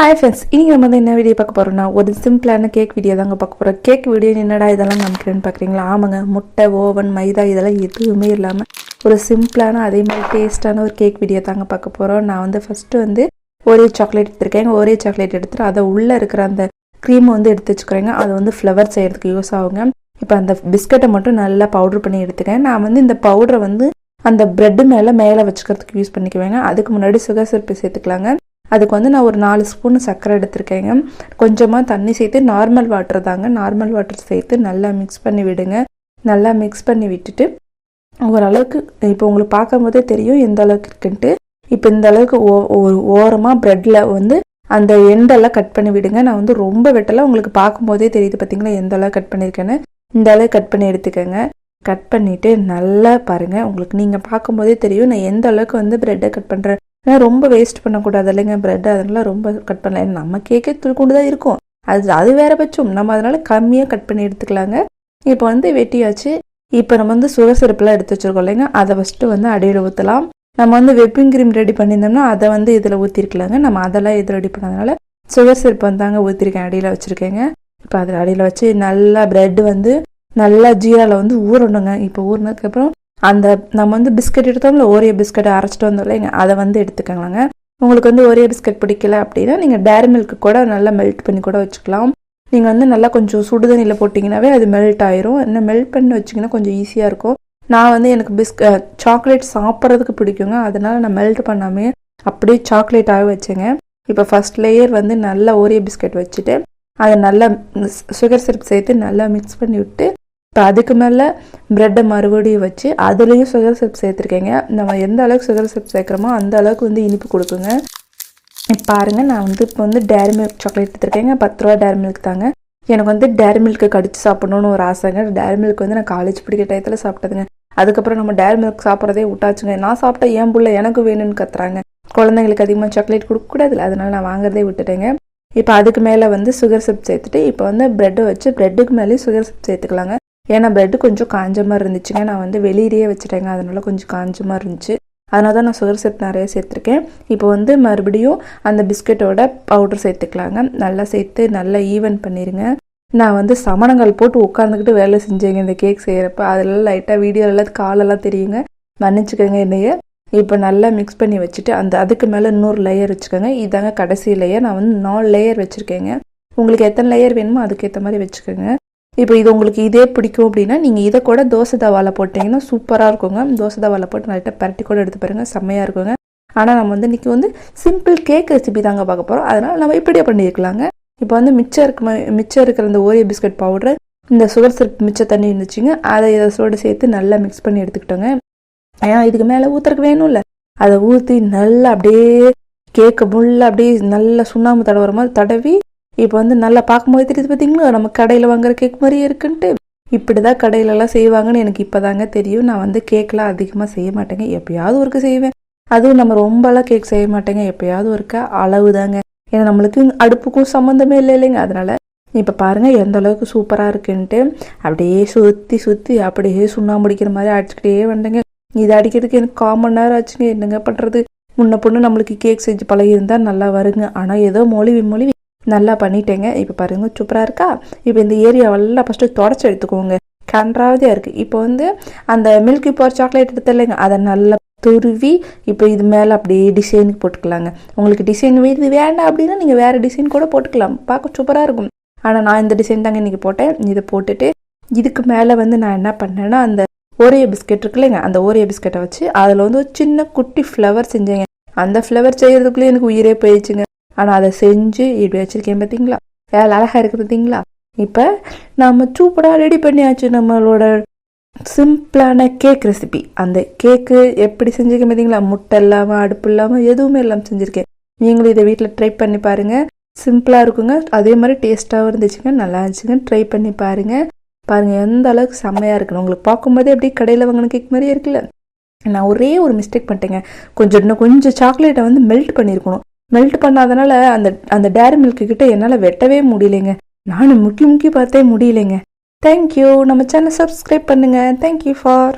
Hi friends இன்றைக்கி நம்ம வந்து என்ன வீடியோ பார்க்க போகிறோம்னா ஒரு சிம்பிளான கேக் வீடியோ தாங்க பார்க்க போகிறோம் கேக் வீடியோ என்னடா இதெல்லாம் காமிக்கிறேன்னு பார்க்குறீங்களா ஆமாங்க முட்டை ஓவன் மைதா இதெல்லாம் எதுவுமே இல்லாமல் ஒரு சிம்பிளான அதே மாதிரி டேஸ்ட்டான ஒரு கேக் வீடியோ தாங்க பார்க்க போகிறோம் நான் வந்து ஃபஸ்ட்டு வந்து ஒரே சாக்லேட் எடுத்திருக்கேன். ஒரே சாக்லேட் எடுத்துட்டு அதை உள்ளே இருக்கிற அந்த க்ரீமை வந்து எடுத்து வச்சுக்கிறேங்க. அது வந்து ஃப்ளவர் செய்கிறதுக்கு யூஸ் ஆகுங்க. இப்போ அந்த பிஸ்கட்டை மட்டும் நல்லா பவுட்ரு பண்ணி எடுத்துக்கேன் நான் வந்து இந்த பவுடரை வந்து அந்த ப்ரெட்டு மேலே மேலே வச்சுக்கிறதுக்கு யூஸ் பண்ணிக்குவேங்க. அதுக்கு முன்னாடி சுகர் சிரப்பு சேர்த்துக்கலாங்க. அதுக்கு வந்து நான் ஒரு நாலு ஸ்பூன் சர்க்கரை எடுத்திருக்கேங்க. கொஞ்சமாக தண்ணி சேர்த்து நார்மல் வாட்டர் தாங்க. நார்மல் வாட்டர் சேர்த்து நல்லா மிக்ஸ் பண்ணி விடுங்க. நல்லா மிக்ஸ் பண்ணி விட்டுட்டு ஓரளவுக்கு இப்போ உங்களுக்கு பார்க்கும் போதே தெரியும் எந்த அளவுக்கு இருக்குன்ட்டு. இப்போ இந்த அளவுக்கு ஓ ஒரு ஓரமாக ப்ரெட்டில் வந்து அந்த எண்டெல்லாம் கட் பண்ணி விடுங்க. நான் வந்து ரொம்ப வெட்டலாம் உங்களுக்கு பார்க்கும்போதே தெரியுது பார்த்தீங்களா எந்த அளவு கட் பண்ணியிருக்கேன்னு இந்த அளவுக்கு கட் பண்ணி எடுத்துக்கோங்க. கட் பண்ணிவிட்டு நல்லா பாருங்கள் உங்களுக்கு நீங்கள் பார்க்கும்போதே தெரியும் நான் எந்த அளவுக்கு வந்து ப்ரெட்டை கட் பண்ணுறேன் ஏன்னா ரொம்ப வேஸ்ட் பண்ணக்கூடாது இல்லைங்க ப்ரெட் அதெல்லாம் ரொம்ப கட் பண்ணலாம் ஏன்னா நம்ம கேக்கே துள்கொண்டு தான் இருக்கும். அது அது வேற பட்சம். நம்ம அதனால கம்மியாக கட் பண்ணி எடுத்துக்கலாங்க. இப்போ வந்து வெட்டியாச்சு. இப்போ நம்ம வந்து சுகர் எடுத்து வச்சிருக்கோம் இல்லைங்க. அதை ஃபஸ்ட்டு வந்து அடியில் ஊற்றலாம் நம்ம வந்து வெப்பிங் க்ரீம் ரெடி பண்ணியிருந்தோம்னா அதை வந்து இதில் ஊற்றிருக்கலாங்க நம்ம அதெல்லாம் இது ரெடி பண்ணதுனால சுகர் சிரப் வந்தாங்க ஊற்றிருக்கேன் அடியில் வச்சுருக்கேங்க. இப்போ அதில் அடியில் வச்சு நல்லா ப்ரெட் வந்து நல்லா ஜீராவில் வந்து ஊறணுங்க. இப்போ ஊறினதுக்கப்புறம் அந்த நம்ம வந்து பிஸ்கட் எடுத்தோம்ல ஓரியோ பிஸ்கட் அரைச்சிட்டு வந்தோம் இல்லைங்க அதை வந்து எடுத்துக்கலாங்க. உங்களுக்கு வந்து ஓரியோ பிஸ்கட் பிடிக்கல அப்படின்னா நீங்கள் டேரி மில்க்கு கூட நல்லா மெல்ட் பண்ணி கூட வச்சுக்கலாம். நீங்கள் வந்து நல்லா கொஞ்சம் சுடுதண்ணியில் போட்டிங்கனாவே அது மெல்ட் ஆயிரும். என்ன மெல்ட் பண்ணி வச்சிங்கன்னா கொஞ்சம் ஈஸியாக இருக்கும். நான் வந்து எனக்கு பிஸ்க சாக்லேட் சாப்பிட்றதுக்கு பிடிக்குங்க. அதனால நான் மெல்ட் பண்ணாமே அப்படியே சாக்லேட்டாகவே வச்சேங்க. இப்போ ஃபஸ்ட் லேயர் வந்து நல்லா ஓரியோ பிஸ்கட் வச்சுட்டு அதை நல்லா சுகர் சிரப் சேர்த்து நல்லா மிக்ஸ் பண்ணி விட்டு இப்போ அதுக்கு மேலே ப்ரெட்டை மறுபடியும் வச்சு அதுலேயும் சுகர் சிரப் சேர்த்துருக்கேங்க. நம்ம எந்த அளவுக்கு சுகர் சிரப் சேர்க்குறோமோ அந்த அளவுக்கு வந்து இனிப்பு கொடுக்குங்க. பாருங்கள் நான் வந்து இப்போ வந்து டேரி மில்க் சாக்லேட் எடுத்துருக்கேங்க. பத்து ரூபா டேரி மில்க் தாங்க. எனக்கு வந்து டேரி மில்க்கு கடிச்சு சாப்பிடணும்னு ஒரு ஆசைங்க. டேரி மில்க் வந்து நான் காலேஜ் படிக்கிற டயத்தில் சாப்பிட்டதுங்க. அதுக்கப்புறம் நம்ம டேரி மில்க் சாப்பிட்றதே விட்டாச்சுங்க. நான் சாப்பிட்டா என் புள்ள எனக்கு வேணும்னு கத்துறாங்க. குழந்தைங்களுக்கு அதிகமாக சாக்லேட் கொடுக்கக்கூடாதுல்ல அதனால நான் வாங்குறதே விட்டுட்டேங்க. இப்போ அதுக்கு மேலே வந்து சுகர் சிப் சேர்த்துட்டு இப்போ வந்து ப்ரெட்டை வச்சு ப்ரெட்டுக்கு மேலேயும் சுகர் சிப் சேர்த்துக்கலாங்க. ஏன்னா ப்ரெட்டு கொஞ்சம் காஞ்ச மாதிரி இருந்துச்சுங்க. நான் வந்து வெளியிலேயே வச்சுட்டேங்க. அதனால கொஞ்சம் காஞ்ச மாதிரி இருந்துச்சு. அதனால தான் நான் சுகர் சிரப் நிறைய சேர்த்துருக்கேன். இப்போ வந்து மறுபடியும் அந்த பிஸ்கெட்டோட பவுடர் சேர்த்துக்கலாங்க. நல்லா சேர்த்து நல்லா ஈவன் பண்ணிடுங்க நான் வந்து சமணங்கள் போட்டு உட்காந்துக்கிட்டு வேலை செஞ்சேங்க இந்த கேக் செய்கிறப்ப அதெல்லாம் லைட்டாக வீடியோலாம் காலெல்லாம் தெரியுங்க. மன்னிச்சுக்கோங்க என்னைய. இப்போ நல்லா மிக்ஸ் பண்ணி வச்சுட்டு அந்த அதுக்கு மேலே இன்னொரு லேயர் வச்சுக்கோங்க. இதாங்க கடைசி லேயர் நான் வந்து நாலு லேயர் வச்சுருக்கேங்க. உங்களுக்கு எத்தனை லேயர் வேணுமோ அதுக்கேற்ற மாதிரி வச்சுக்கோங்க. இப்போ இது உங்களுக்கு இதே பிடிக்கும் அப்படின்னா நீங்கள் இதை கூட தோசை தவாவில் போட்டிங்கன்னா சூப்பராக இருக்குங்க. தோசை தவாவில் போட்டு நல்லா பரட்டி கூட எடுத்து பாருங்க செம்மையாக இருக்குங்க. ஆனால் நம்ம வந்து இன்றைக்கி வந்து சிம்பிள் கேக் ரெசிபி தாங்க பார்க்க போகிறோம் அதனால் நம்ம இப்படியே பண்ணியிருக்கலாங்க இப்போ வந்து மிச்சம் இருக்க மிச்சம் இருக்கிற இந்த ஓரியோ பிஸ்கட் பவுடர் இந்த சுகர் சிரப் மிச்ச தண்ணி இருந்துச்சுங்க. அதை இதோட சேர்த்து நல்லா மிக்ஸ் பண்ணி எடுத்துக்கிட்டோங்க. ஏன்னா இதுக்கு மேலே ஊற்றுறக்கு வேணும்ல அதை ஊற்றி நல்லா அப்படியே கேக்கு முள்ள அப்படியே நல்லா சுண்ணாம்பு தடவுற மாதிரி தடவி இப்போ வந்து நல்லா பார்க்கும்போது தெரியுது பார்த்தீங்களா? நம்ம கடையில் வாங்குற கேக் மாதிரியே இருக்குன்ட்டு. இப்படி தான் கடையிலலாம் செய்வாங்கன்னு எனக்கு இப்போ தாங்க தெரியும். நான் வந்து கேக்கெலாம் அதிகமாக செய்ய மாட்டேங்க. எப்பயாவது ஒருக்க செய்வேன். அதுவும் நம்ம ரொம்பலாம் கேக் செய்ய மாட்டேங்க. எப்பயாவது ஒருக்க அளவு தாங்க ஏன்னா நம்மளுக்கு அடுப்புக்கும் சம்மந்தமே இல்லை இல்லைங்க. அதனால இப்போ பாருங்கள் எந்த அளவுக்கு சூப்பராக இருக்குன்ட்டு. அப்படியே சுற்றி சுற்றி அப்படியே சுண்ணாம்படிக்கிற மாதிரி அடிச்சுக்கிட்டே வந்தேங்க. இது அடிக்கிறதுக்கு எனக்கு காமன் நேரம் ஆச்சுங்க. என்னங்க பண்ணுறது முன்ன பொண்ணு நம்மளுக்கு கேக் செஞ்சு பழகியிருந்தால் நல்லா வருங்க. ஆனால் ஏதோ மொழிவி மொழிவி நல்லா பண்ணிட்டேங்க. இப்போ பாருங்க சூப்பராக இருக்கா? இப்போ இந்த ஏரியாவெல்லாம் ஃபஸ்ட்டு தொடச்சி எடுத்துக்கோங்க. கன்றாவதியாக இருக்குது இப்போ வந்து அந்த மில்கி பார் சாக்லேட் எடுத்து இல்லைங்க அதை நல்லா துருவி இப்போ இது மேலே அப்படியே டிசைனுக்கு போட்டுக்கலாங்க. உங்களுக்கு டிசைன் இது வேண்டாம் அப்படின்னா நீங்கள் வேறு டிசைன் கூட போட்டுக்கலாம். பார்க்க சூப்பராக இருக்கும். ஆனால் நான் இந்த டிசைன் தாங்க இன்றைக்கி போட்டேன். இதை போட்டுட்டு இதுக்கு மேலே வந்து நான் என்ன பண்ணேன்னா அந்த ஓரியோ பிஸ்கெட் இருக்கு இல்லைங்க அந்த ஓரியோ பிஸ்கெட்டை வச்சு அதில் வந்து ஒரு சின்ன குட்டி ஃப்ளவர் செஞ்சேங்க. அந்த ஃப்ளவர் செய்கிறதுக்குள்ளே எனக்கு உயிரே போயிடுச்சுங்க. ஆனால் அதை செஞ்சு இப்படி வச்சுருக்கேன் பார்த்தீங்களா வேலை அழகாக இருக்குது பார்த்தீங்களா இப்போ நம்ம சூப்பராக ரெடி பண்ணியாச்சு நம்மளோட சிம்பிளான கேக் ரெசிபி அந்த கேக்கு எப்படி செஞ்சுருக்கேன் பார்த்தீங்களா முட்டை இல்லாமல் அடுப்பு இல்லாமல் எதுவுமே இல்லாமல் செஞ்சுருக்கேன். நீங்களும் இதை வீட்டில் ட்ரை பண்ணி பாருங்கள் சிம்பிளாக இருக்குங்க. அதே மாதிரி டேஸ்ட்டாகவும் இருந்துச்சுங்க. நல்லா இருந்துச்சுங்க. ட்ரை பண்ணி பாருங்கள் பாருங்கள் எந்த அளவுக்கு செம்மையாக இருக்கணும் உங்களுக்கு பார்க்கும்போதே அப்படியே கடையில் வாங்கின கேக் மாதிரியே இருக்குல்ல? நான் ஒரே ஒரு மிஸ்டேக் பண்ணிட்டேங்க. கொஞ்சம் இன்னும் கொஞ்சம் சாக்லேட்டை வந்து மெல்ட் பண்ணியிருக்கணும் மெல்ட் பண்ணாதனால அந்த அந்த டேரி மில்க்கு கிட்ட என்னால் வெட்டவே முடியலைங்க. நானும் முக்கி முக்கி பார்த்தே முடியலைங்க. தேங்க்யூ நம்ம சேனல் சப்ஸ்கிரைப் பண்ணுங்கள் தேங்க்யூ ஃபார்